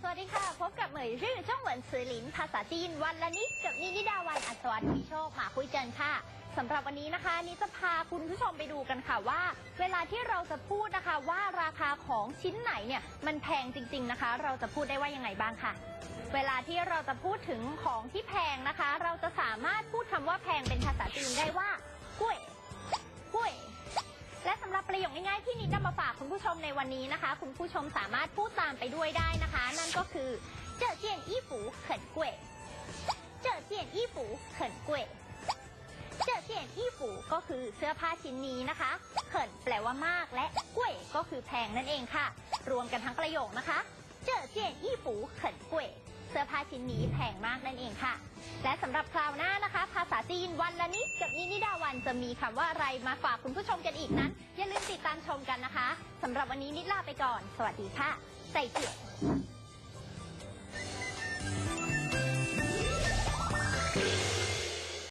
สวัสดีค่ะ พบกับเหมยชื่อจ้องเหวินซือหลินภาษาจีนวันละนิดกับนินิดาวันอัศวรรณวิโชคมาคุยกันค่ะสำหรับวันนี้นะคะนิจะพาคุณผู้ชมไปดูกันค่ะว่า เวลาที่เราจะพูดนะคะว่าราคาของชิ้นไหนเนี่ยมันแพงจริง ๆนะคะ เราจะพูดได้ว่ายังไงบ้างค่ะ เวลาที่เราจะพูดถึงของที่แพงนะคะ เราจะสามารถพูดคำว่าแพงเป็นภาษาจีนได้ว่า ประโยคง่ายๆที่นิดนำมาฝากคุณผู้ชมในวันนี้นะคะ คุณผู้ชมสามารถพูดตามไปด้วยได้นะคะ นั่นก็คือเจอเจียนอี้ฝูเขินกล้วยเจอเจียนอี้ฝูเขินกล้วยเจอเจียนอี้ฝูก็คือเสื้อผ้าชิ้นนี้นะคะเขินแปลว่ามากและกล้วยก็คือแพงนั่นเองค่ะ รวมกันทั้งประโยคนะคะเจอเจียนอี้ฝูเขินกล้วยเสื้อผ้าชิ้นนี้แพงมากนั่นเองค่ะ และสำหรับคราวหน้านะคะ ภาษาจีนวันละนิด นี่นิดาวันจะมีคำว่าอะไรมาฝากคุณผู้ชมกันอีกนั้น อย่าลืมติดตามชมกันนะคะสำหรับวันนี้นิดลาไปก่อน สวัสดีค่ะ ใส่เกียรติ